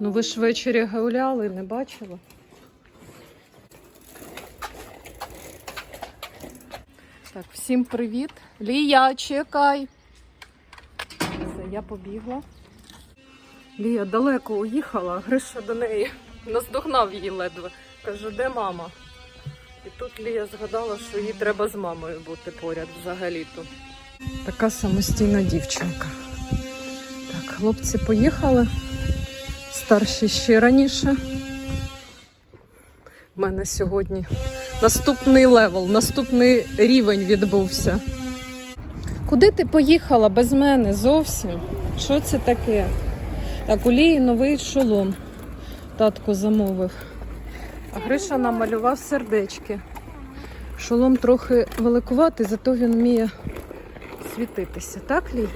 Ну ви ж ввечері гуляли, не бачила? Так, всім привіт. Лія, чекай. Все, я побігла. Лія далеко уїхала, Гриша до неї наздогнав її ледве. Каже, де мама? І тут Лія згадала, що їй треба з мамою бути поряд взагалі-то. Така самостійна дівчинка. Так, хлопці поїхали. Старші ще раніше. У мене сьогодні наступний левел, наступний рівень відбувся. Куди ти поїхала без мене зовсім? Що це таке? Так, у Лії новий шолом. Татко замовив. А Гриша намалював сердечки. Шолом трохи великуватий, зато він вміє світитися. Так, Лій?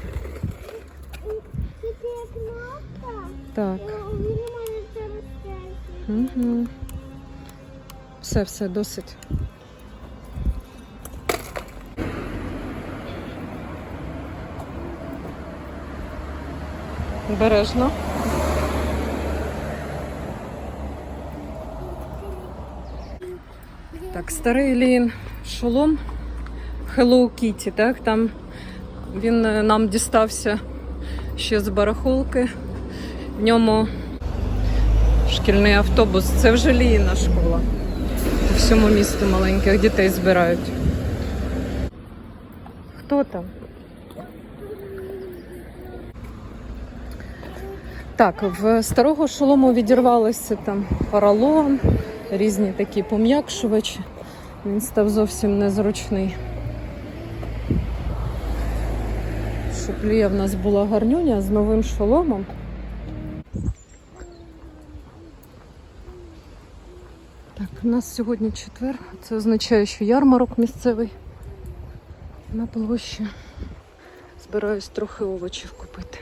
Так. Угу. Все, все, досить. Обережно. Так, старий Лін шолом Hello Kitty, так? Там він е, нам дістався ще з барахолки. В ньому шкільний автобус. Це вже Ліїна школа. По всьому місту маленьких дітей збирають. Хто там? Так, в старого шолому відірвалися там поролон, різні такі пом'якшувачі. Він став зовсім незручний. Щоб Лія в нас була гарнюня з новим шоломом. Так, у нас сьогодні четвер. Це означає, що ярмарок місцевий на площі. Збираюсь трохи овочів купити.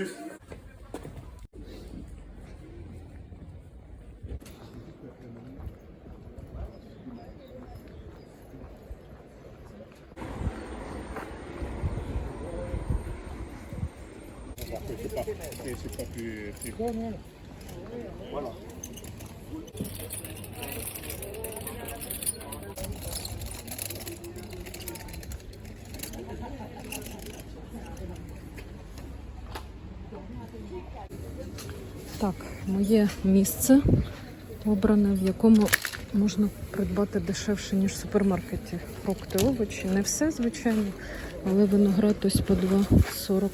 c'est Voilà. Так, моє місце обране, в якому можна придбати дешевше, ніж в супермаркеті. Фрукти, овочі. Не все, звичайно, але виноград ось по 2,40.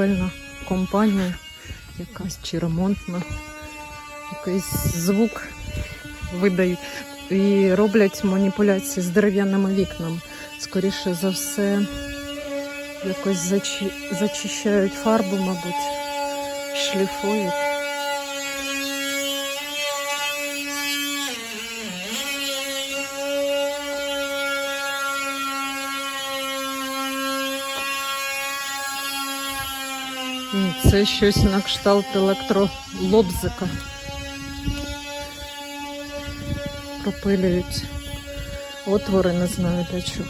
Так, будівельна компанія якась чи ремонтна якийсь звук видають і роблять маніпуляції з дерев'яними вікнами. Скоріше за все, якось зачищають фарбу, мабуть, шліфують. Це щось на кшталт електролобзика. Пропилюють отвори, не знаю для чого.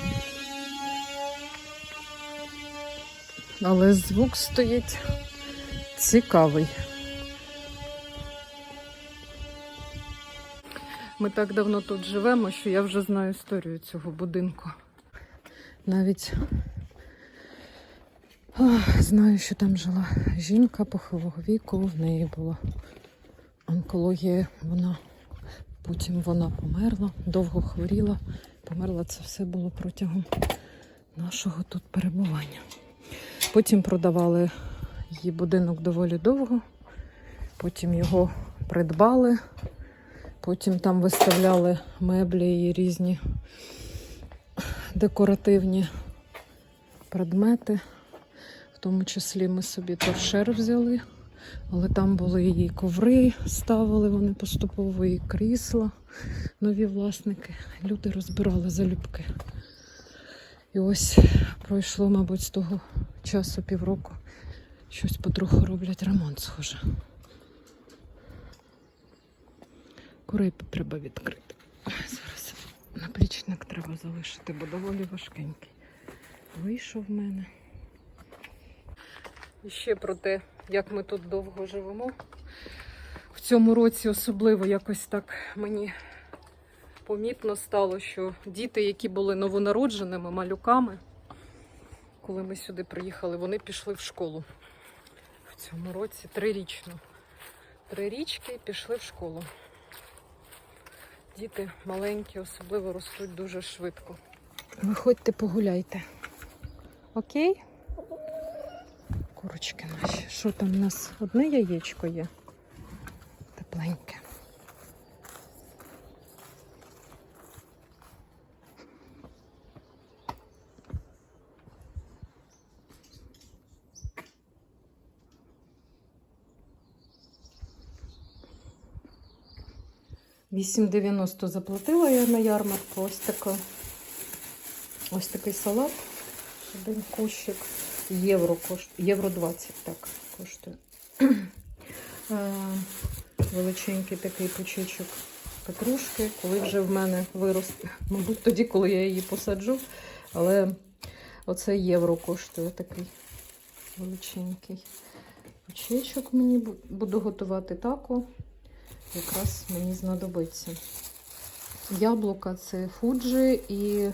Але звук стоїть цікавий. Ми так давно тут живемо, що я вже знаю історію цього будинку. Навіть Знаю, що там жила жінка похилого віку, в неї була онкологія, вона потім вона померла, довго хворіла. Померла це все було протягом нашого тут перебування. Потім продавали її будинок доволі довго, потім його придбали, потім там виставляли меблі і різні декоративні предмети. Тому числі ми собі торшер взяли, але там були і коври, ставили вони поступово, і крісла, нові власники. Люди розбирали залюбки. І ось пройшло, мабуть, з того часу півроку. Щось потроху роблять ремонт, схоже. Курей треба відкрити. Зараз наплічник треба залишити, бо доволі важкенький. Вийшов в мене. І ще про те, як ми тут довго живемо. В цьому році особливо якось так мені помітно стало, що діти, які були новонародженими малюками, коли ми сюди приїхали, вони пішли в школу. В цьому році трирічно. Три річки пішли в школу. Діти маленькі, особливо ростуть дуже швидко. Виходьте, погуляйте. Окей? Курочки наші. Що там у нас? Одне яєчко є. Тепленьке. Вісім дев'яносто заплатила я на ярмарку. Ось така. Ось такий салат. Один кущик. Євро коштує. Євро 20 так коштує. Величенький такий пучечок петрушки, коли вже в мене виросте. Мабуть, тоді, коли я її посаджу. Але оце євро коштує такий величенький пучечок. Мені буду готувати тако. Якраз мені знадобиться. Яблука це фуджі і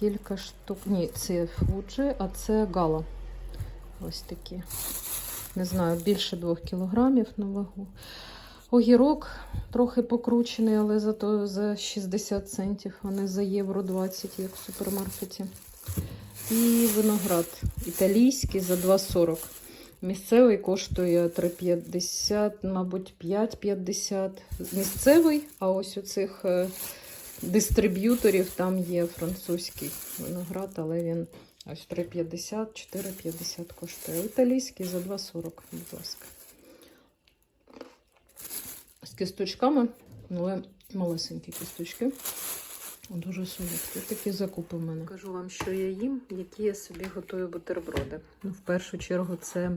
кілька штук. Ні, це фуджі, а це гала. Ось такі. Не знаю, більше 2 кілограмів на вагу. Огірок трохи покручений, але зато за 60 центів, а не за євро 20, як в супермаркеті. І виноград італійський за 2,40. Місцевий коштує 3,50, мабуть, 5,50. Місцевий, а ось у цих е, дистриб'юторів там є французький виноград, але він ось 3,50, 4,50 коштує. Італійський за 2,40, будь ласка. З кісточками, але малесенькі кісточки. Дуже солодкі. Такі закупи в мене. Кажу вам, що я їм, які я собі готую бутерброди. Ну, в першу чергу, це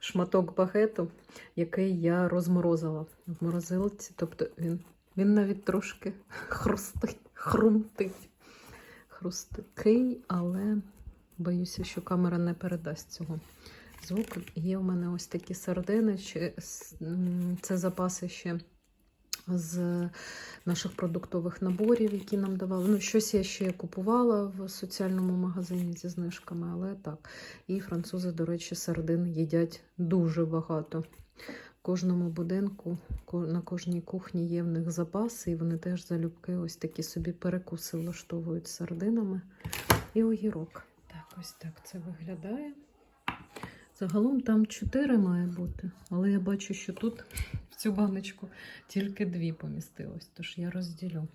шматок багету, який я розморозила в морозилці. Тобто він, він навіть трошки хрустить, хрумтить. Хрусткий, але боюся, що камера не передасть цього звуку. Є в мене ось такі сардини. Це запаси ще з наших продуктових наборів, які нам давали. Ну, щось я ще купувала в соціальному магазині зі знижками, але так. І французи, до речі, сардин їдять дуже багато. Кожному будинку, на кожній кухні є в них запаси, і вони теж залюбки ось такі собі перекуси влаштовують сардинами. І огірок. Так, ось так це виглядає. Загалом там чотири має бути, але я бачу, що тут в цю баночку тільки дві помістилось, тож я розділю.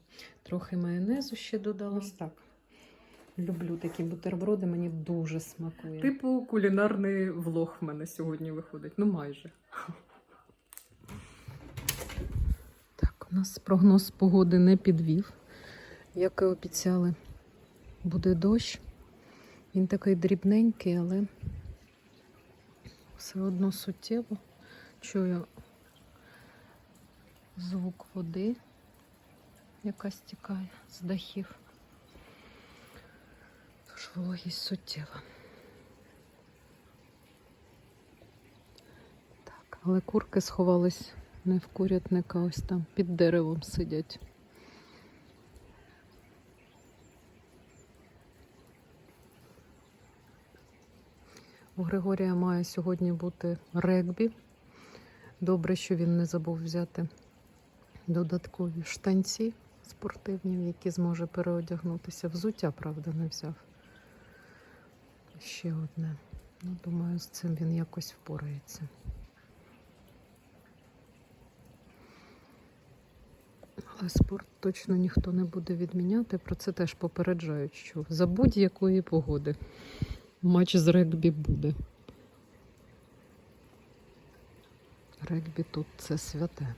Трохи майонезу ще додала. Ось так. Люблю такі бутерброди, мені дуже смакує. Типу кулінарний влог в мене сьогодні виходить. Ну майже. Так, у нас прогноз погоди не підвів. Як і обіцяли, буде дощ. Він такий дрібненький, але все одно суттєво. Чую звук води, яка стікає з дахів. Тож вологість суттєва. Так, але курки сховались не в курятника, ось там під деревом сидять. У Григорія має сьогодні бути регбі. Добре, що він не забув взяти додаткові штанці спортивні, в які зможе переодягнутися. Взуття, правда, не взяв. Ще одне. Ну, думаю, з цим він якось впорається. Але спорт точно ніхто не буде відміняти. Про це теж попереджають, що за будь-якої погоди матч з регбі буде. Регбі тут це святе.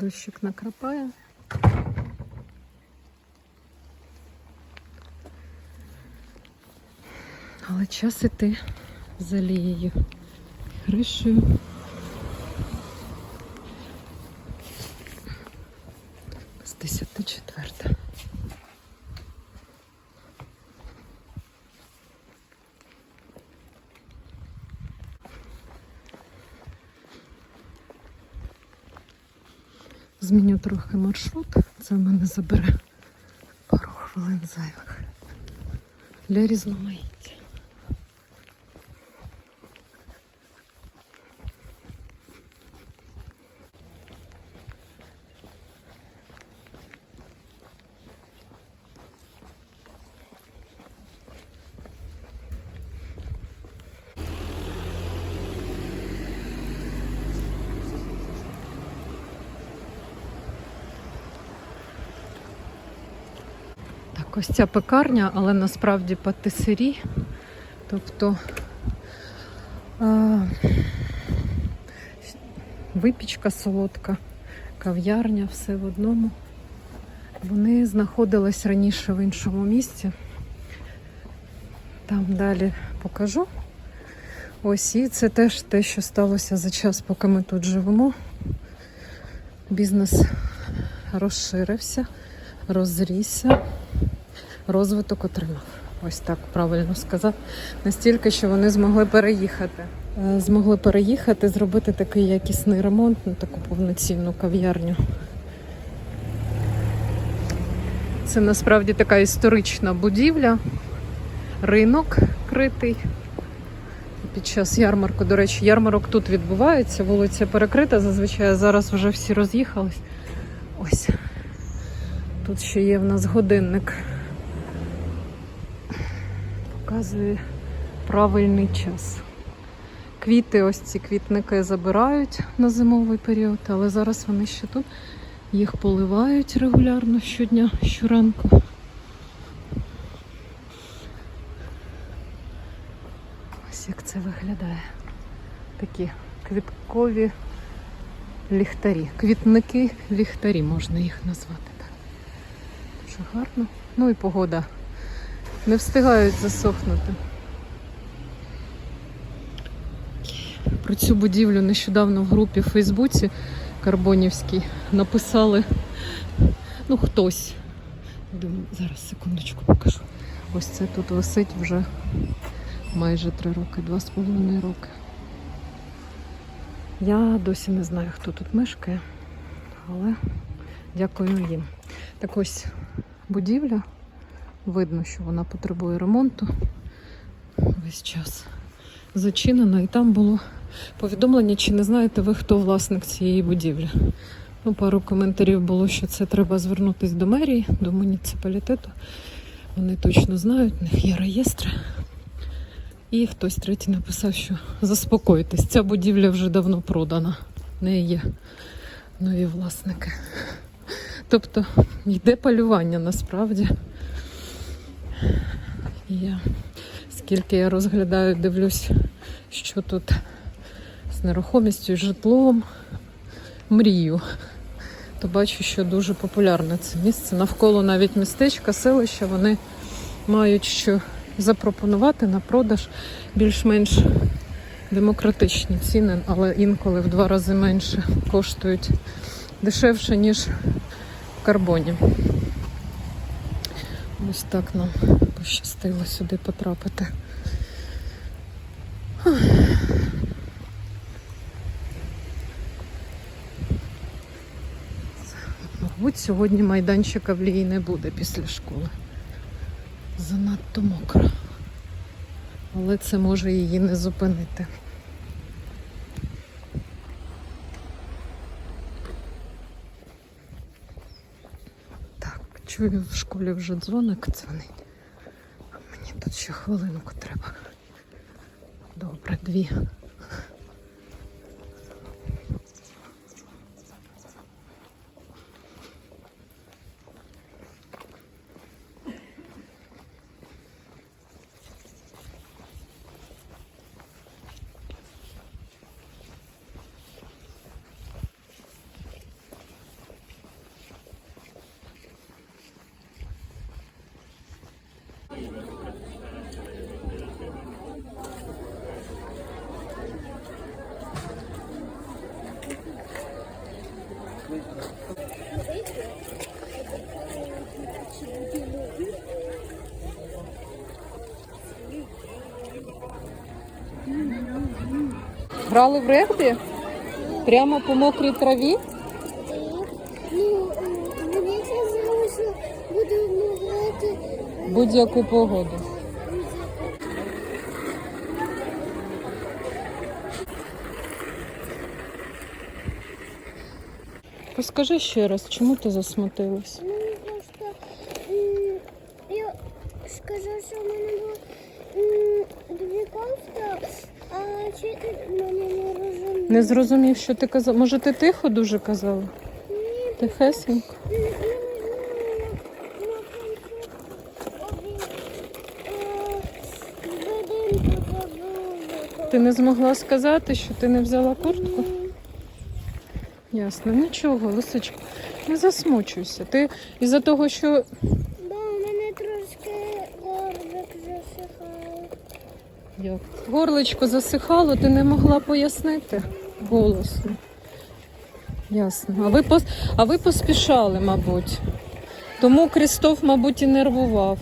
Дощик накрапає. Але час іти з алією. Гришею. З 10.04. Зміню трохи маршрут. Це в мене забере пару хвилин зайвих для різноманіття. Ось ця пекарня, але насправді патисері. Тобто а, випічка солодка, кав'ярня, все в одному. Вони знаходились раніше в іншому місці. Там далі покажу. Ось і це теж те, що сталося за час, поки ми тут живемо. Бізнес розширився, розрісся розвиток отримав. Ось так правильно сказав. Настільки, що вони змогли переїхати. Е, Змогли переїхати, зробити такий якісний ремонт, ну, таку повноцінну кав'ярню. Це насправді така історична будівля, ринок критий. Під час ярмарку, до речі, ярмарок тут відбувається, вулиця перекрита зазвичай, зараз вже всі роз'їхались. Ось. Тут ще є в нас годинник показує правильний час. Квіти, ось ці квітники забирають на зимовий період, але зараз вони ще тут. Їх поливають регулярно щодня, щоранку. Ось як це виглядає. Такі квіткові ліхтарі. Квітники ліхтарі можна їх назвати. Так. Дуже гарно. Ну і погода не встигають засохнути. Про цю будівлю нещодавно в групі в Фейсбуці Карбонівській написали ну хтось. Думаю, зараз секундочку покажу. Ось це тут висить вже майже три роки, два з половиною роки. Я досі не знаю, хто тут мешкає, але дякую їм. Так ось будівля. Видно, що вона потребує ремонту весь час зачинена. І там було повідомлення, чи не знаєте ви, хто власник цієї будівлі. Ну, пару коментарів було, що це треба звернутися до мерії, до муніципалітету. Вони точно знають, в них є реєстри. І хтось третій написав, що заспокойтесь, ця будівля вже давно продана. В неї є нові власники. Тобто йде полювання насправді. Я, скільки я розглядаю, дивлюсь, що тут з нерухомістю, житлом, мрію, то бачу, що дуже популярне це місце. Навколо навіть містечка, селища, вони мають що запропонувати на продаж більш-менш демократичні ціни, але інколи в два рази менше коштують дешевше, ніж в карбоні. Ось так нам пощастило сюди потрапити. Мабуть, сьогодні майданчика в Лії не буде після школи. Занадто мокро. Але це може її не зупинити. Так, чую, в школі вже дзвоник дзвонить. Мені тут ще хвилинку треба. Добре, дві. Грали в регбі? Прямо по мокрій траві? Ну, мені казали, що будемо грати. Будь-яку погоду. Розкажи ще раз, чому ти засмутилась? Ну, просто м, я скажу, що в мене було м, дві кофти, а вчитель мене не розумів. Не зрозумів, що ти казав. Може, ти тихо дуже казала? Тихесенько. Ти не змогла сказати, що ти не взяла куртку? Ясно, нічого, лисичко, не засмучуйся. Ти із-за того, що Да, у мене трошки горлик засихає. Як? Горличко засихало, ти не могла пояснити голосно. Ясно. А ви, пос... а ви поспішали, мабуть. Тому Крістоф, мабуть, і нервував.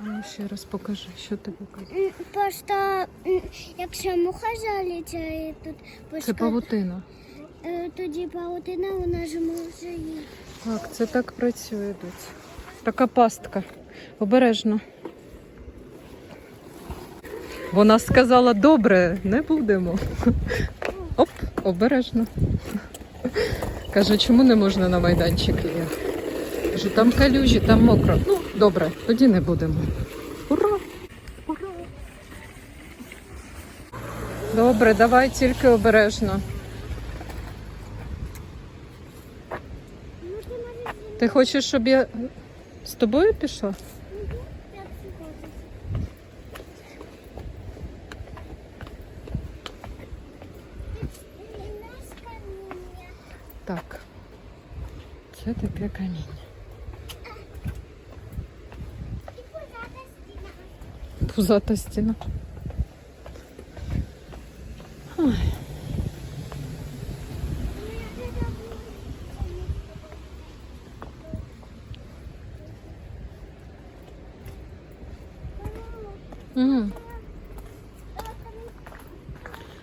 А ну ще раз покажи, що ти покажеш. Просто якщо муха залітає тут Це павутина. е, тоді паутина вона ж може її. Так, це так працює. Така пастка. Обережно. Вона сказала, добре, не будемо. Оп, обережно. Каже, чому не можна на майданчик є? Кажу, там калюжі, там мокро. Ну, добре, тоді не будемо. Ура! Ура! Добре, давай тільки обережно. Ти хочеш, щоб я з тобою пішла? мною п'ять секунд. Ти знаєш каміння? Так. Це таке каміння. І позади стіна. Пузата стіна. М.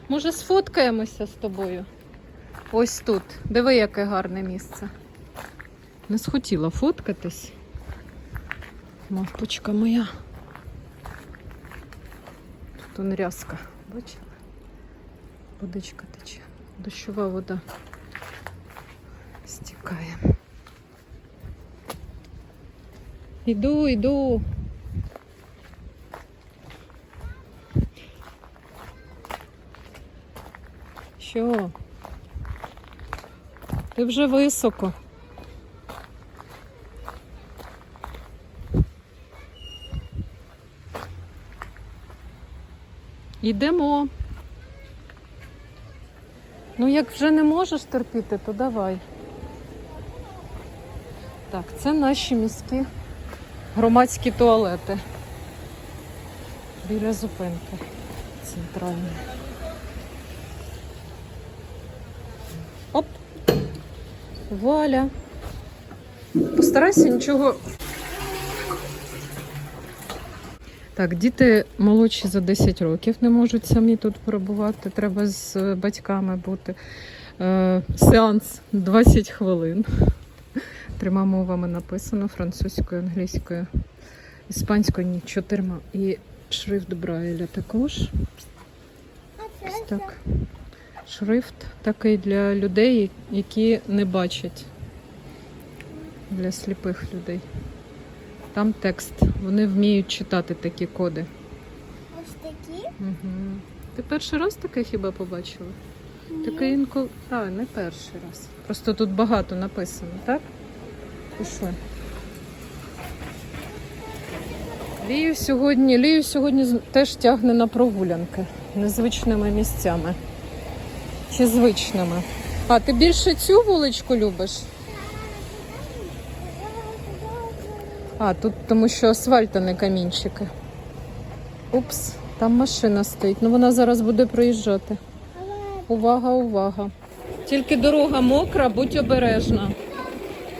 Може, сфоткаємося з тобою? Ось тут. Диви, яке гарне місце. Не схотіла фоткатись. Мавпочка моя. Тут он рязка. Бачила? Водичка тече. Дощова вода стікає. Іду, іду. Що? Ти вже високо. Йдемо. Ну, як вже не можеш терпіти, то давай. Так, це наші міські громадські туалети. Біля зупинки центральної. Оп. Валя. Постарайся нічого. Так, діти молодші за 10 років не можуть самі тут перебувати. Треба з батьками бути. Е, сеанс 20 хвилин. Трьома мовами написано: французькою, англійською, іспанською ні, чотирма. І шрифт Брайля також. Ось так. Шрифт такий для людей, які не бачать. Для сліпих людей. Там текст. Вони вміють читати такі коди. ось такі. Угу. Ти перший раз таке хіба побачила? Таке інколи. А, не перший раз. Просто тут багато написано, так? Пішли. Лію сьогодні, Лію сьогодні теж тягне на прогулянки незвичними місцями. Чи звичними? А, ти більше цю вуличку любиш? А, тут тому що асфальт, а не камінчики. Упс, там машина стоїть. Ну вона зараз буде проїжджати. Увага, увага. Тільки дорога мокра, будь обережна.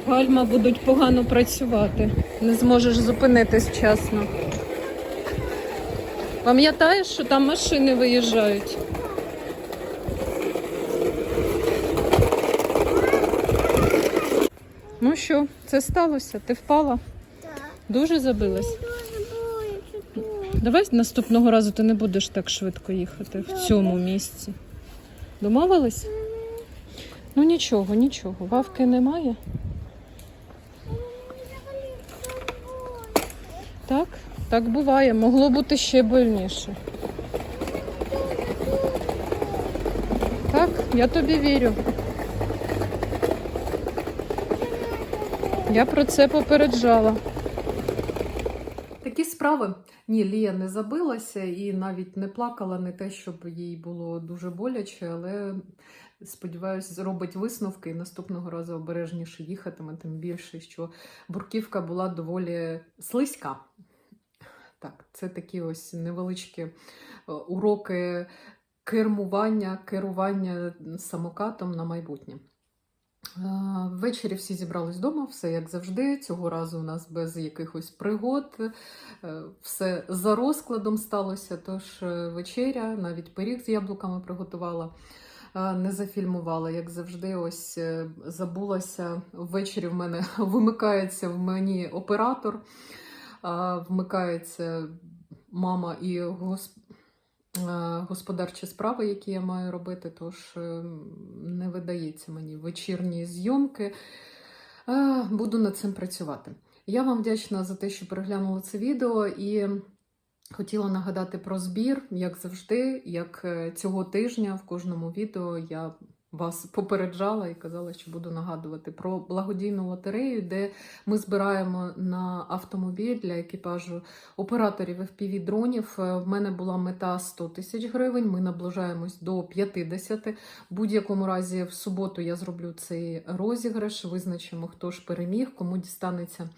Гальма будуть погано працювати. Не зможеш зупинитись вчасно. Пам'ятаєш, що там машини виїжджають? Ну що, це сталося? Ти впала? Дуже забилась? Давай наступного разу ти не будеш так швидко їхати в цьому місці. Домовились? Ну нічого, нічого. Вавки немає. Так, так буває. Могло бути ще больніше. Так, я тобі вірю. Я про це попереджала. Справи. Ні, Лія не забилася і навіть не плакала, не те, щоб їй було дуже боляче, але сподіваюся, зробить висновки і наступного разу обережніше їхатиме, тим більше, що бурківка була доволі слизька. Так, це такі ось невеличкі е, уроки кермування, керування самокатом на майбутнє. Е, Ввечері всі зібрались вдома, все як завжди. Цього разу у нас без якихось пригод. Е, Все за розкладом сталося. Тож е, вечеря, навіть пиріг з яблуками приготувала, не зафільмувала. Як завжди, ось забулася. Ввечері в мене вимикається в мені оператор, вмикається мама і гос... е, господарчі справи, які я маю робити, тож е, не видається мені вечірні зйомки. Е, Буду над цим працювати. Я вам вдячна за те, що переглянули це відео і хотіла нагадати про збір, як завжди, як цього тижня в кожному відео я вас попереджала і казала, що буду нагадувати про благодійну лотерею, де ми збираємо на автомобіль для екіпажу операторів FPV дронів. Е, В мене була мета 100 тисяч гривень. Ми наближаємось до 50. В будь-якому разі, в суботу я зроблю цей розіграш. Визначимо, хто ж переміг, кому дістанеться.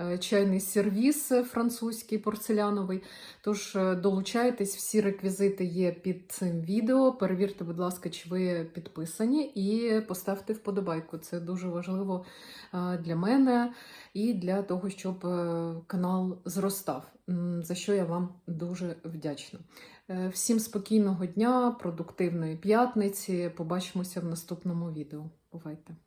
Е, Чайний сервіс французький порцеляновий. Тож е, долучайтесь, всі реквізити є під цим відео. Перевірте, будь ласка, чи ви підписані, і поставте вподобайку. Це дуже важливо е, для мене і для того, щоб е, канал зростав. За що я вам дуже вдячна. Е, Всім спокійного дня, продуктивної п'ятниці. Побачимося в наступному відео. Бувайте!